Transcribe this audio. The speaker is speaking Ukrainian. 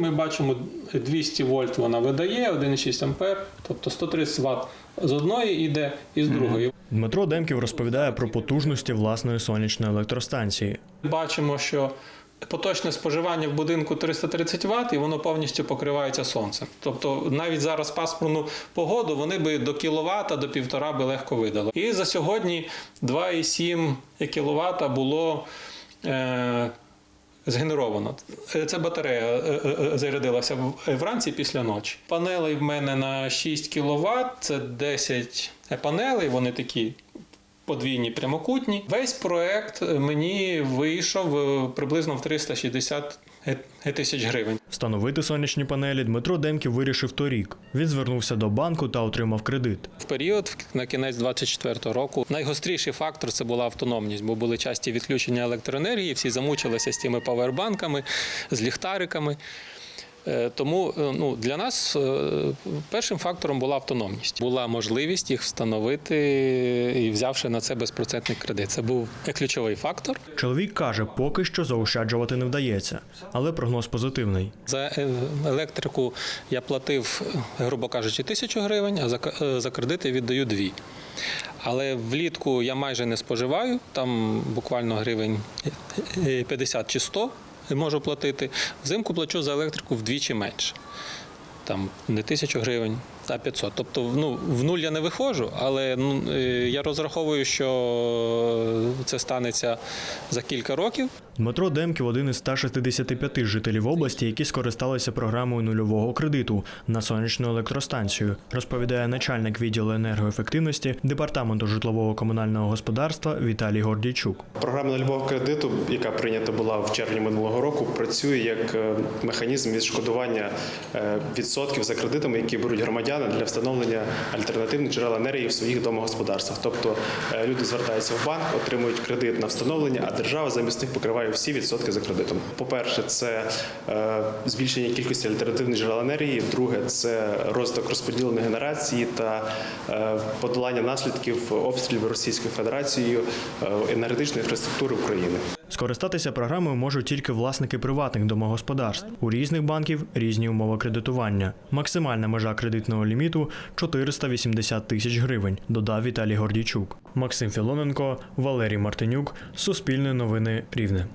Ми бачимо 200 вольт вона видає, 1,6 ампер, тобто 130 Вт з одної йде і з другої. Дмитро Демків розповідає про потужності власної сонячної електростанції. Бачимо, що поточне споживання в будинку 330 Вт і воно повністю покривається сонцем. Тобто навіть зараз пасмурну погоду вони би до кіловата, до півтора би легко видали. І за сьогодні 2,7 кВт було. Е- Згенеровано. Е, Це батарея е, е, зарядилася вранці після ночі. Панелей в мене на 6 кВт, це 10 панелей, вони такі подвійні прямокутні. Весь проект мені вийшов е, приблизно в 360 е- тисяч гривень. Встановити сонячні панелі Дмитро Демків вирішив торік. Він звернувся до банку та отримав кредит. В період на кінець 24-го року найгостріший фактор це була автономність, бо були часті відключення електроенергії, всі замучилися з тими павербанками, з ліхтариками. Е, Тому е, ну, для нас е, першим фактором була автономність. Була можливість їх встановити і взявши на це безпроцентний кредит. Це був ключовий фактор. Чоловік каже, поки що заощаджувати не вдається, але прогноз позитивний. За електрику я платив, грубо кажучи, тисячу гривень, а за кредити віддаю дві. Але влітку я майже не споживаю, там буквально гривень е, 50 чи 100 можу платити. Взимку плачу за електрику вдвічі менше. Там не тисячу гривень, а 500. Тобто ну, в нуль я не виходжу, але ну, е, я розраховую, що це станеться за кілька років. Дмитро Демків один із 165 жителів області, які скористалися програмою нульового кредиту на сонячну електростанцію, розповідає начальник відділу енергоефективності департаменту житлового комунального господарства Віталій Гордійчук. Програма нульового кредиту, яка прийнята була в червні минулого року, працює як е, механізм відшкодування е, відсотків за кредитами, які беруть громадяни для встановлення альтернативних джерел енергії в своїх домогосподарствах. Тобто е, люди звертаються в банк, отримують кредит на встановлення, а держава замість них покриває всі відсотки за кредитом. По-перше, це е, збільшення кількості альтернативних джерел енергії. Друге, це розвиток розподіленої генерації та е, подолання наслідків обстрілів Російською Федерацією енергетичної інфраструктури України. Скористатися програмою можуть тільки власники приватних домогосподарств. У різних банків різні умови кредитування. Максимальна межа кредитного ліміту 480 тисяч гривень, додав Віталій Гордійчук. Максим Філоненко, Валерій Мартинюк, Суспільне новини Рівне.